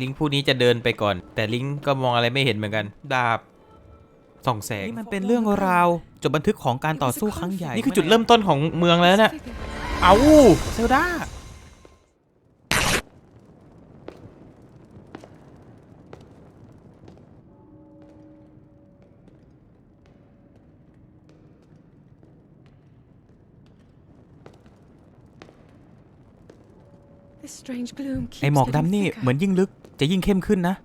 ลิงผู้นี้จะเดินไปก่อน แต่ลิงก็มองอะไรไม่เห็นเหมือนกัน ดาบส่องแสง นี่มันเป็นเรื่องราวจดบันทึกของการต่อสู้ครั้งใหญ่นี่คือจุดเริ่มต้นของเมืองแล้วนะเอาเซลดาไอหมอกดำนี่เหมือนยิ่งลึก จะยิ่งเข้มขึ้นนะ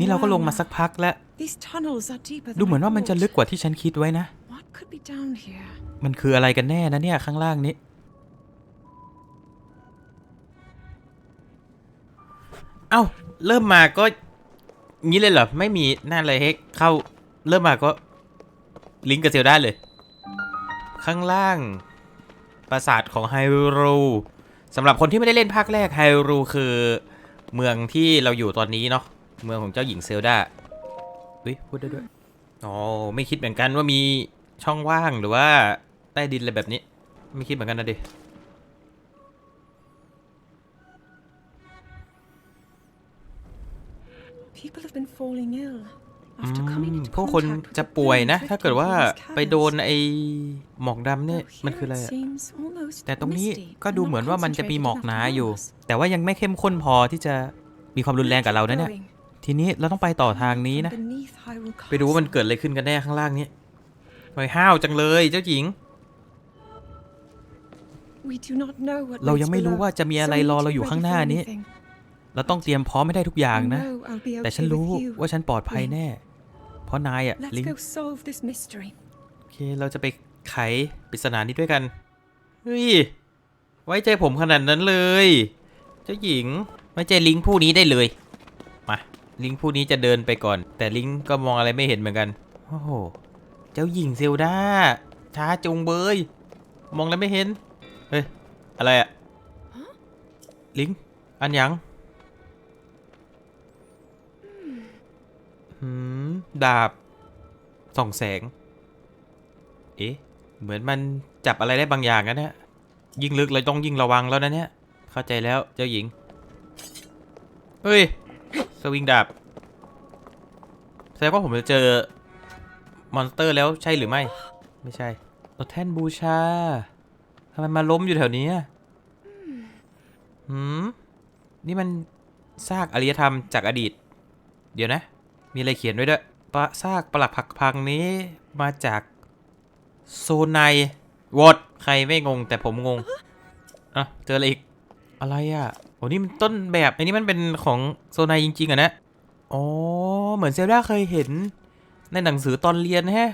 นี่เราก็ลงมาสักพักแล้ว ดูเหมือนว่ามันจะลึกกว่าที่ฉันคิดไว้นะ มันคืออะไรกันแน่นะเนี่ยข้างล่างนี้ เอ้า เริ่มมาก็งี้เลยเหรอ ไม่มีหน้าอะไรให้เข้า เริ่มมาก็ลิงก์กับเซลด้าเลย ข้างล่างปราสาทของไฮรูสำหรับคนที่ไม่ได้เล่นภาคแรกไฮรูคือเมืองที่เราอยู่ตอนนี้เนาะเมืองของเจ้าหญิงเซลดาอุ้ยพูดได้ด้วยอ๋อไม่คิดเหมือนกันว่ามีช่องว่างหรือว่าใต้ดินอะไรแบบนี้ ไม่คิดเหมือนกันนะดิอืม พวกคนจะป่วยนะ ถ้าเกิดว่าไปโดนไอหมอกดำเนี่ยมันคืออะไรอะแต่ตรงนี้ก็ดูเหมือนว่ามันจะมีหมอกหนาอยู่ แต่ว่ายังไม่เข้มข้นพอที่จะมีความรุนแรงกับเรานะเนี่ยทีนี้เราต้องไปต่อทางนี้นะ ไปดูว่ามันเกิดอะไรขึ้นกันแน่ข้างล่างนี้ไปห้าวจังเลยเจ้าหญิง เรายังไม่รู้ว่าจะมีอะไรรอเราอยู่ข้างหน้านี้ เราต้องเตรียมพร้อมให้ได้ทุกอย่างนะ แต่ฉันรู้ว่าฉันปลอดภัยแน่ เพราะนายอะลิงโอเค เราจะไปไขปริศนานี้ด้วยกัน เฮ้ย ไว้ใจผมขนาดนั้นเลย เจ้าหญิง ไว้ใจลิงผู้นี้ได้เลย มา ลิงผู้นี้จะเดินไปก่อน แต่ลิงก็มองอะไรไม่เห็นเหมือนกัน โอ้โห เจ้าหญิงเซลดา ช้าจุงเบย มองอะไรไม่เห็น เฮ้ย อะไรอะลิง อันยัง ดาบส่องแสง เอ๊ะ เหมือนมันจับอะไรได้บางอย่างนะเนี่ยยิ่งลึกเลยต้องยิ่งระวังแล้วนะเนี่ย เข้าใจแล้วเจ้าหญิง เฮ้ย สวิงดาบ แสดงว่าผมจะเจอ มอนสเตอร์แล้วใช่หรือไม่ ไม่ใช่เอาแท่นบูชาทำไมมาล้มอยู่แถวนี้หืม นี่มันซากอารยธรรมจากอดีต เดี๋ยวนะ มีอะไรเขียนไว้ด้วย ปะซากปลักผักพังนี้มาจากโซไนวอดใครไม่งงแต่ผมงงอะเจออะไรอีก อะไรอะโอ้นี่มันต้นแบบอันนี้มันเป็นของโซไนจริงๆอะนะอ๋อเหมือนเซลดาเคยเห็น ในหนังสือตอนเรียนแฮะ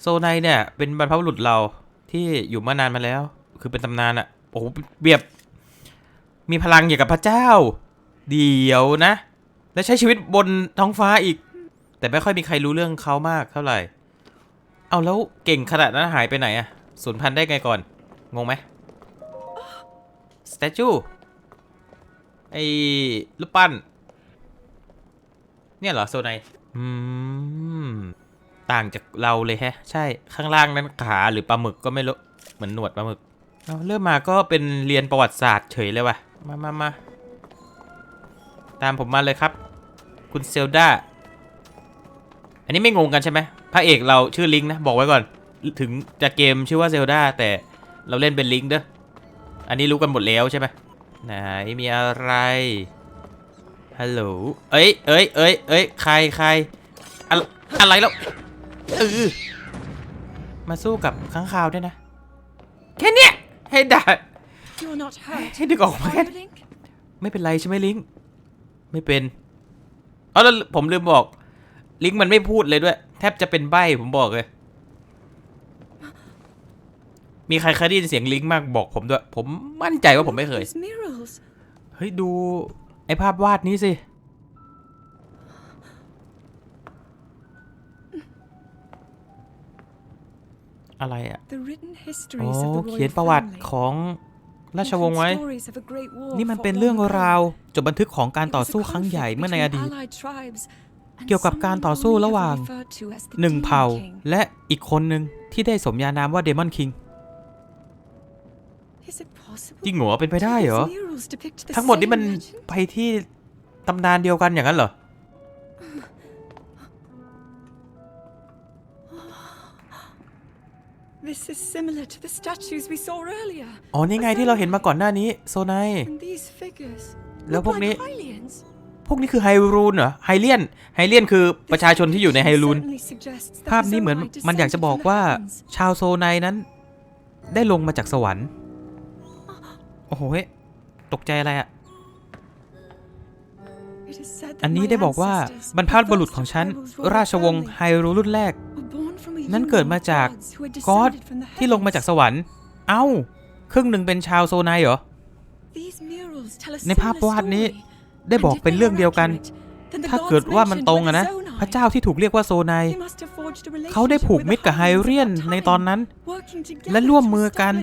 โซไนเนี่ยเป็นบรรพบุรุษเราที่อยู่มานานมาแล้ว คือเป็นตำนานอะโอ้โหเบียบ มีพลังอย่างกับพระเจ้า เดี๋ยวนะ และใช้ชีวิตบนท้องฟ้าอีก แต่ไม่ค่อยมีใครรู้เรื่องเขามากเท่าไหร่ เอาแล้วเก่งขนาดนั้นหายไปไหนอะสูญพันธุ์ได้ไงก่อน งงไหมสแตจูไอ้รูปปั้น เนี่ยเหรอโซไนอืม ต่างจากเราเลยแฮะ ใช่ข้างล่างนั้นขาหรือปลาหมึกก็ไม่รู้ เหมือนหนวดปลาหมึกเอาเริ่มมาก็เป็นเรียนประวัติศาสตร์เฉยเลยว่ะ มามามาตามผมมาเลยครับ คุณเซลดา อันนี้ไม่งงกันใช่ไหมพระเอกเราชื่อลิงนะบอกไว้ก่อน ถึงจะเกมชื่อว่าเซลดาแต่เราเล่นเป็นลิงเด้อ อันนี้รู้กันหมดแล้วใช่ไหมไหนมีอะไร ฮัลโหล เอ้ยเอ้ยเอ้ยเอ้ยใครใครอะอะไรแล้วเออมาสู้กับค้างคาวด้วยนะ แค่เนี้ยให้ได้ให้ดึกออกมาแค่ไม่เป็นไรใช่ไหมลิง ไม่เป็น เอาแล้วผมลืมบอก ลิงก์มันไม่พูดเลยด้วย แทบจะเป็นใบ้ผมบอกเลย มีใครเคยได้ยินเสียงลิงก์มากบอกผมด้วย ผมมั่นใจว่าผมไม่เคย เฮ้ย ดูไอภาพวาดนี้สิ อะไรอะโอ้โอ้เขีเขียยนนปประระวัวัติติขขององราชวงศ์ไว้ นี่มันเป็นเรื่องราวจดบันทึกของการต่อสู้ครั้งใหญ่เมื่อในอดีต เกี่ยวกับการต่อสู้ระหว่างหนึ่งเผ่าและอีกคนหนึ่งที่ได้สมญานามว่าเดมอนคิงจริงเหรอเป็นไปได้เหรอ ทั้งหมดนี่มันไปที่ตำนานเดียวกันอย่างนั้นเหรอ This is similar to the statues we saw earlier. อ๋อ นี่ไงที่เราเห็นมาก่อนหน้านี้ โซไน And these figures. แล้ว look พวกนี้ like Hylians. พวกนี้คือไฮรูนเหรอ ไฮเลียน ไฮเลียนคือประชาชนที่อยู่ในไฮรูน Certainly suggests that ภาพ the นี้เหมือน Zonai มันอยากจะบอก descended ว่า from the heavens. ชาวโซไนนั้น ได้ลงมาจากสวรรค์ โอ้โหเฮ้ยตกใจอะไรอะ It is said that อันนี้ my ได้บอกว่า ancestors, บรรพบุรุษของฉัน those of Hyrule's royal ราชวงศ์ family, ไฮรูรุ่นแรก were born from a นั้น union เกิดมา of จาก gods who had ก็อด descended from the ที่ลงมาจาก heavens. สวรรค์ เอ้า ครึ่งหนึ่งเป็นชาวโซไนเหรอ These murals tell a ในภาพ similar วาดนี้ story. ได้บอกเป็นเรื่องเดียวกัน ถ้าเกิดว่ามันตรงอะนะ พระเจ้าที่ถูกเรียกว่าโซไนเขาได้ผูกมิตรกับไฮเรียนในตอนนั้น และร่วมมือกัน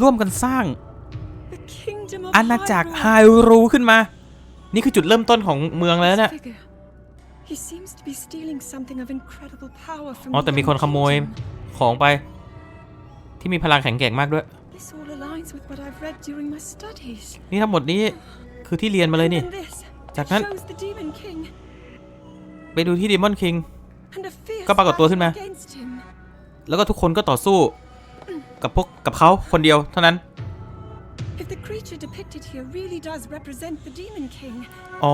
ร่วมกันสร้าง อาณาจักรไฮรูขึ้นมา นี่คือจุดเริ่มต้นของเมืองแล้วนะอ๋อแต่มีคนขโมยของไป ที่มีพลังแข็งแกร่งมากด้วย นี่ทั้งหมดนี้ คือที่เรียนมาเลยนี่ And this จากนั้น shows the Demon King ไปดูที่ด e มอนคิง and a fierce ก็ปรากฏตัวขึ้นมา battle against him. แล้วก็ทุกคนก็ต่อสู้ กับพวกกับเขาคนเดียวเท่านั้น If the creature depicted here really does represent the Demon King, อ๋อ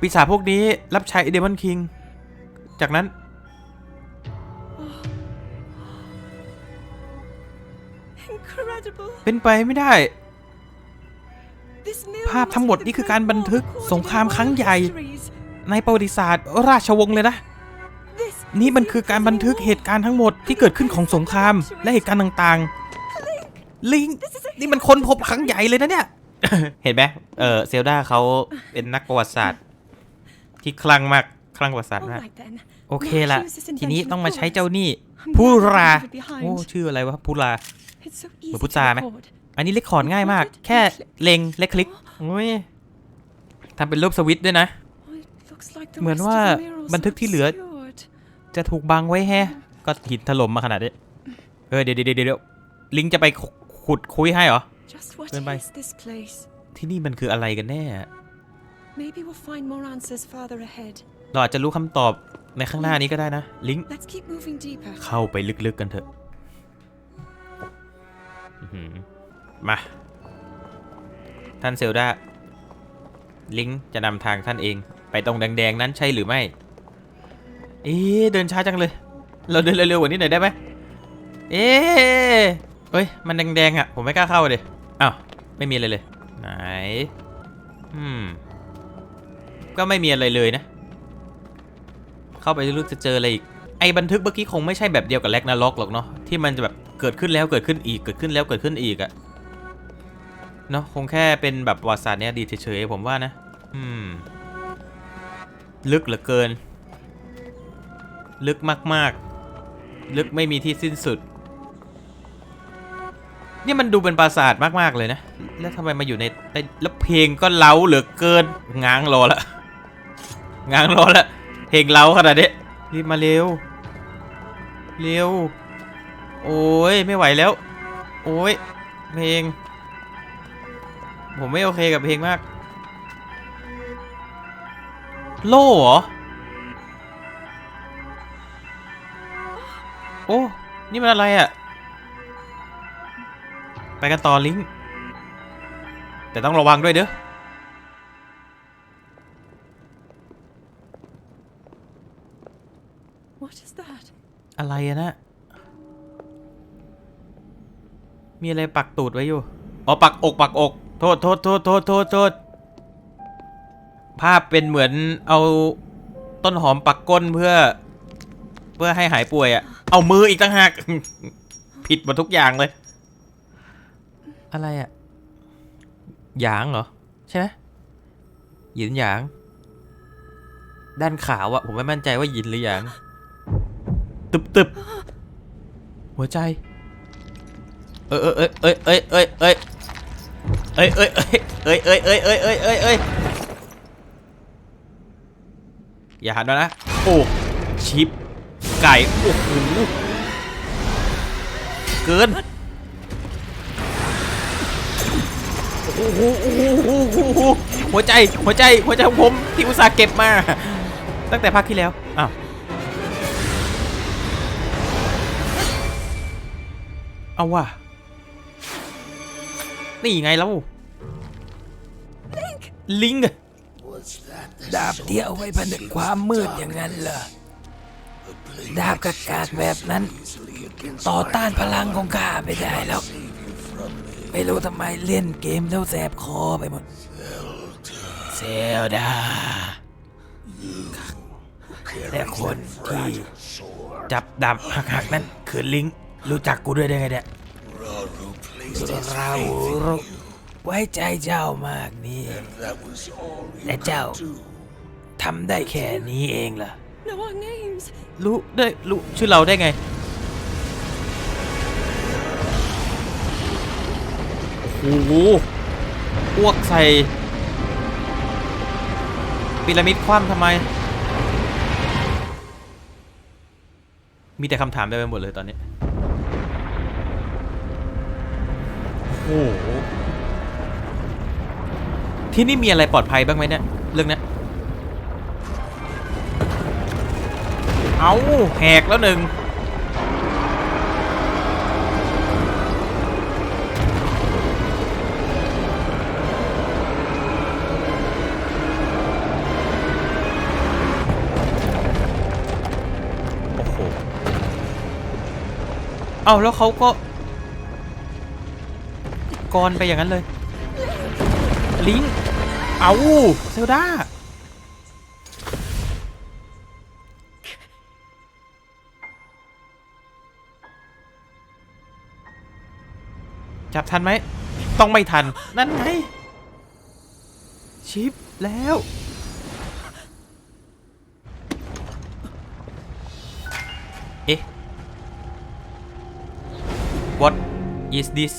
ปีศาจพวกนี้รับใช้เดมอนคิง จากนั้น incredible. เป็นไปไม่ได้ This mural ภาพทั้งหมด must be นี่ the คือการ great บันทึก war recorded สงคราม in ครั้ง world ใหญ่ histories. ในประวัติศาสตร์ ราชวงศ์เลยนะ This นี่ is มัน the คือการบันทึก Imperial เหตุการณ์ทั้งหมดที่เกิดขึ้นของสงครามและเหตุการณ์ต่างๆ ลิง นี่มันค้นพบครั้งใหญ่เลยนะเนี่ย เห็นไหมเออเซลดาเขาเป็นนักประวัติศาสตร์ ที่คลั่งมากคลั่งประวัติศาสตร์ All มาก right then. โอเคละ Now choose this ทีนี้ invention ต้อง of มาใช้ yours. เจ้านี่ I'm ผู้ glad I รา left it behind. โอ้ชื่ออะไรวะผู้รา It's so เหมือน easy พุท to ราไหม record. อันนี้เล็กคอร์ดง่ายมาก แค่เล็งและคลิกโอ้ยทำเป็นรูปสวิตช์ด้วยนะ Oh, it looks like the เหมือน rest ว่า of the murals บันทึกที่เหลือ obscured. จะถูกบังไว้แฮะ ก็หินถล่มมาขนาดนี้ เออเดี๋ยวเดี๋ยวเดี๋ยวลิงจะไปขุดคุยให้เหรอ Just what Bên bay. is this place? ที่นี่มันคืออะไรกันแน่ Maybe we'll find more answers farther ahead. เราอาจจะรู้คำตอบในข้างหน้านี้ก็ได้นะ ลิง Let's keep moving deeper. เข้าไปลึกๆกันเถอะอื้อหือ มา ท่านเซลดา ลิงจะนำทางท่านเอง ไปตรงแดงๆนั้นใช่หรือไม่ เอ๊เดินช้าจังเลย เราเดินเร็วๆกว่านี้หน่อยได้ไหมเอ๊เฮ้ย มันแดงๆอะ ผมไม่กล้าเข้าเลยอ้าว ไม่มีอะไรเลย ไหน อืม ก็ไม่มีอะไรเลยนะ เข้าไปลึกจะเจออะไรอีก ไอ้บันทึกเมื่อกี้คงไม่ใช่แบบเดียวกับแลกนาล็อกหรอกเนาะ ที่มันจะแบบเกิดขึ้นแล้วเกิดขึ้นอีก เกิดขึ้นแล้วเกิดขึ้นอีกอะ เนาะคงแค่เป็นแบบประวัติศาสตร์เนี่ยดีเฉยๆผมว่านะ อืม ลึกเหลือเกิน ลึกมากๆ ลึกไม่มีที่สิ้นสุด เนี่ยมันดูเป็นปราสาทมากๆเลยนะ แล้วทำไมมาอยู่ในใต้แล้วเพลงก็เล้าเหลือเกิน ง้างรอละง้างรอละเพลงเล้าขนาดนี้รีบมาเร็ว เร็ว โอ้ยไม่ไหวแล้ว โอ้ยเพลง ผมไม่โอเคกับเพลงมาก โล่เหรอ โอ้ นี่มันอะไรอะ่ะ ไปกันต่อลิงก์แต่ต้องระวังด้วยเด้อ What is that? อะไรอะนะ มีอะไรปักตูดไว้อยู่ อ๋อ ปักอก ปักอก โทษโทษโทษโทษโทษโทษภาพเป็นเหมือนเอาต้นหอมปักก้นเพื่อ เพื่อให้หายป่วยอะเอามืออีกต่างหาก ผิดหมดทุกอย่างเลย อะไรอะหยางเหรอ ใช่ไหมหยินหยาง ด้านขาวอะผมไม่มั่นใจว่าหยินหรือหยาง ตึบตึบหัวใจ เอ้ยเอ้ยเอ้ยเอ้ยเอ้ยเอ้ย เอ้ยเอ้ยเอ้ยเอ้ยเอ้ยเอ้ยเอ้ยเอ้ยเอ้ยอย่าหันมานะ โอ้ ชิป ไก่ โอ้โหเกิน โอ้โหโอ้โหโอ้โหโอ้โหหัวใจ หัวใจ หัวใจของผม ที่อุตส่าห์เก็บมา ตั้งแต่ภาคที่แล้ว อ้าว เอาว่ะ นี่ไงแล้วลิงก์ดาบที่เอาไว้ผนึกความมืดอย่างนั้นเหรอดาบกากาศแบบนั้น ต่อต้านพลังของข้าไม่ได้หรอกไม่รู้ทำไมเล่นเกมแล้วแสบคอไปหมดเซลดาและคนที่จับดาบหักๆนั้นคือลิงรู้จักกูด้วยได้ไงเนี่ย เรารู้ไว้ใจเจ้ามากนี่ แต่เจ้าทำได้แค่นี้เองเหรอ Know our names. รู้ได้รู้ชื่อเราได้ไง โอ้โหอ้วกใส่พีระมิดคว่ำทำไม มีแต่คำถามเต็มไปหมดเลยตอนนี้ โอ้โหที่นี่มีอะไรปลอดภัยบ้างไหมเนี่ยเรื่องนี้เอาแหกแล้วหนึ่งโอ้โหเอาแล้วเขาก็ กรไปอย่างนั้นเลย ลิงก์เอาเซลดาจับทันไหม ต้องไม่ทัน นั่นไง ชิปแล้ว เอ๊ะ what is this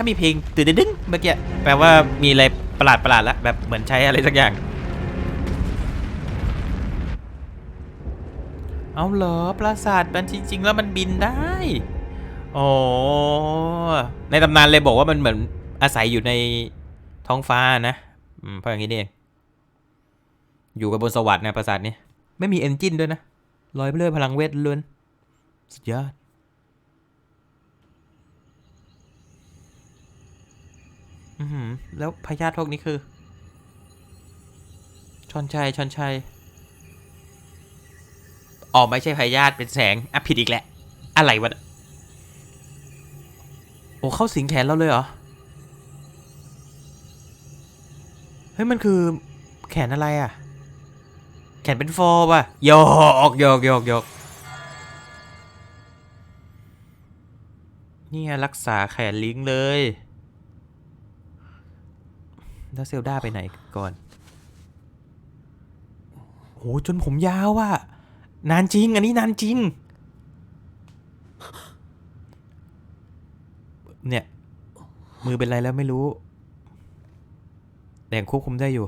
ถ้ามีเพลงตื่นดึงเมื่อกี้แปลว่ามีอะไรประหลาดประหลาดแล้วแบบเหมือนใช้อะไรสักอย่าง เอาเหรอปราสาทมันจริง ๆ แล้วมันบินได้โอ๋อในตำนานเลยบอกว่ามันเหมือนอาศัยอยู่ในท้องฟ้านะอืมเพราะอย่างนี้นี่เองอยู่กับบนสวรรค์นะปราสาทนี้ไม่มีเอนจินด้วยนะลอยไปเรื่อยพลังเวทล้วนสุดยอด อือหือ แล้วพยาธิพวกนี้คือ ชอนชัยชอนชัยอ๋อไม่ใช่พยาธิเป็นแสงอะผิดอีกแหละ อะไรวะโอ้เข้าสิงแขนเราเลยเหรอ เฮ้ย มันคือแขนอะไรอะ แขนเป็นฟอร์ป่ะยอกยอกยอกยอกเนี่ยรักษาแขนลิงเลย แล้วเซลดาไปไหนก่อนโหจนผมยาวอะนานจริง อันนี้นานจริง เนี่ย มือเป็นไรแล้วไม่รู้ แต่ยังควบคุมได้อยู่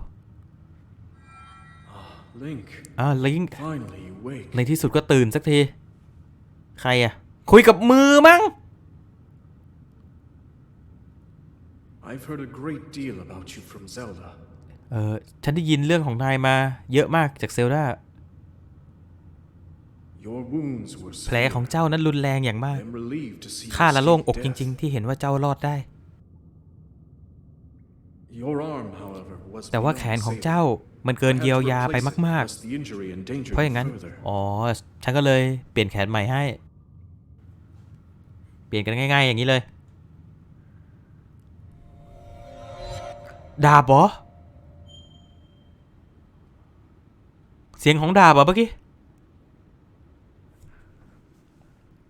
Link, อ่าลิงก์ finally you wake. ในที่สุดก็ตื่นสักที ใครอะคุยกับมือมั้ง I've heard a great deal about you from Zelda. เออฉันได้ยินเรื่องของนายมาเยอะมากจากเซลดา Your wounds were แผลของเจ้านั้นรุนแรงอย่างมาก I'm relieved to see ข้า you ละโล่ง escape อกจ death. ริง ๆ ที่เห็นว่าเจ้ารอดได้ Your arm, however, was แต่ว่า beyond แขนของ saving. เจ้ามันเกิน I had เยีย to วยาไป replace it มาก lest the injury ๆ endangered เพราะอ you ย่างนั้น further. อ๋อ ฉันก็เลยเปลี่ยนแขนใหม่ให้ เปลี่ยนกันง่าย ๆ อย่างนี้เลย ดาบเหรอ เสียงของดาบเหรอเมื่อกี้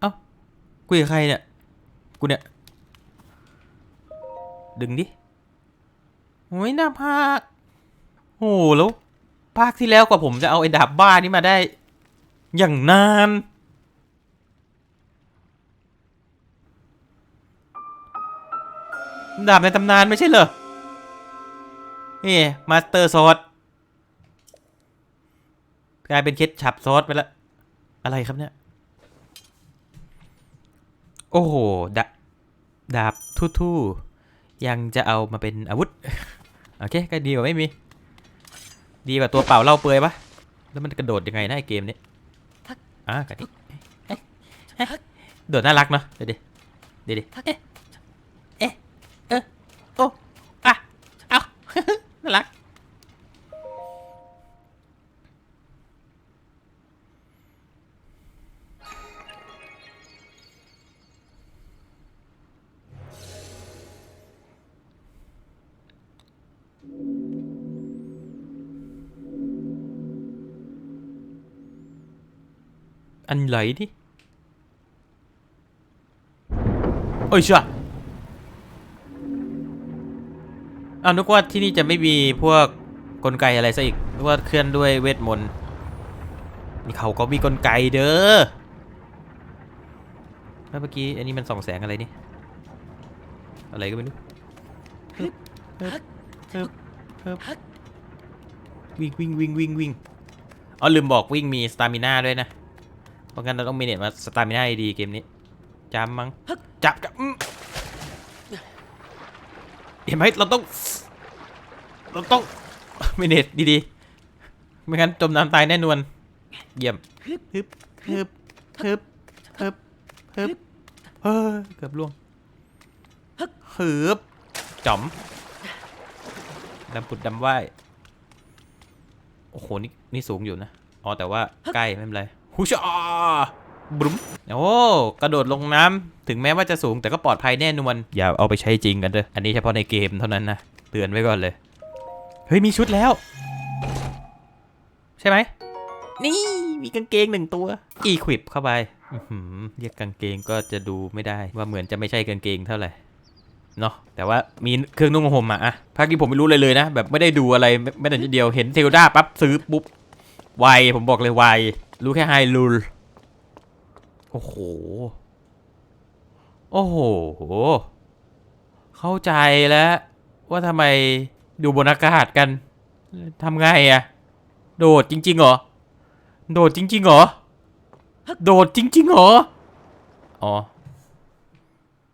เอ้าคุยกับใครเนี่ย กูเนี่ย ดึงดิโอ้ยหน้าภาคโอ้โหแล้วภาคที่แล้วกว่าผมจะเอาไอ้ดาบบ้านี้มาได้ อย่างนาน ดาบในตำนานไม่ใช่เหรอ นี่มาสเตอร์ซอสกลายเป็นเคสฉับซอสไปแล้วอะไรครับเนี่ย โอ้โหดาดาบทู่ๆยังจะเอามาเป็นอาวุธ โอเค ก็ดีกว่าไม่มี ดีกว่าตัวเปล่าเล่าเปลือยปะแล้วมันกระโดดยังไงนะไอเกมนี้อะกระดิเอ๊ะเอ๊ะโดดน่ารักเนาะเดี๋ยวดิเดี๋ยวดิ อันไหลดิโอ้ยเชื่ออ้าวนึกว่าที่นี่จะไม่มีพวกกลไกอะไรซะอีกนึกว่าเคลื่อนด้วยเวทมนต์นี่เขาก็มีกลไกเด้อแล้วเมื่อกี้อันนี้มันส่องแสงอะไรนี่ อะไรก็ไม่รู้วิ่งวิ่งวิ่งวิ่งวิ่งอ๋อลืมบอกวิ่งมีสตามิน่าด้วยนะ ราะงั้นเราต้องมีเน็ตมาสตามิน่าดีเกมนี้จำมั้งจับจับอืมเห็นไหมเราต้อง เราต้องมีเน็ตดีๆไม่งั้นจมน้ำตายแน่นอนเยี่ยมฮึบฮึบฮึบฮึบฮึบฮึบเฮ้ยเกือบล่วงฮึบจ๋อมดำปุดดำว่ายโอ้โหนี่นี่สูงอยู่นะ อ๋อแต่ว่าใกล้ไม่เป็นไร ฮูชาบรุมโอ้กระโดดลงน้ำถึงแม้ว่าจะสูงแต่ก็ปลอดภัยแน่นอนอย่าเอาไปใช้จริงกันเด้ออันนี้เฉพาะในเกมเท่านั้นนะเตือนไว้ก่อนเลย เฮ้ยมีชุดแล้ว ใช่ไหมนี่มีกางเกงหนึ่งตัวอีควิปเข้าไปเรียกกางเกงก็จะดูไม่ได้ว่าเหมือนจะไม่ใช่กางเกงเท่าไหร่เนาะแต่ว่ามีเครื่องนุ่งห่มอะอะภาคนี้ผมไม่รู้เลยเลยนะ แบบไม่ได้ดูอะไรไม่แต่นิดเดียวเห็นเทลดาปั๊บซื้อปุ๊บไวผมบอกเลยไว รู้แค่ไฮลูลโอ้โห โอ้โห เข้าใจแล้ว ว่าทำไมดูบนอากาศกันทำไงอะโดดจริงๆเหรอ โดดจริงๆเหรอ โดดจริงๆเหรอ อ๋อ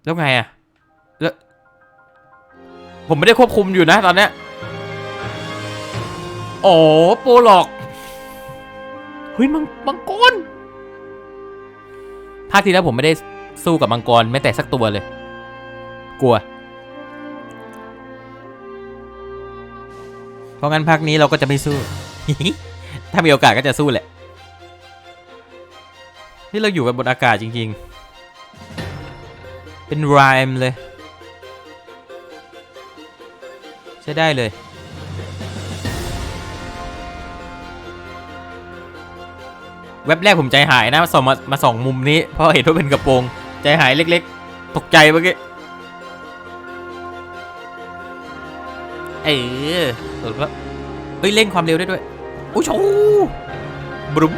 แล้วไงอะแล้วผมไม่ได้ควบคุมอยู่นะตอนเนี้ย อ๋อ โปรหลอก เฮ้ยมังมังกรภาคที่แล้วผมไม่ได้สู้กับมังกรแม้แต่สักตัวเลย กลัว เพราะงั้นภาคนี้เราก็จะไม่สู้ ถ้ามีโอกาสก็จะสู้แหละ นี่เราอยู่กันบนอากาศจริง ๆ เป็นรายมเลย ใช้ได้เลย เว็บแรกผมใจหายนะมาส่องมามาส่องมุมนี้เพราะเห็นว่าเป็นกระโปรง ใจหายเล็กๆ ตกใจเมื่อกี้เออเออเฮ้ยเร่งความเร็วได้ด้วยอุ้ยโชบรุม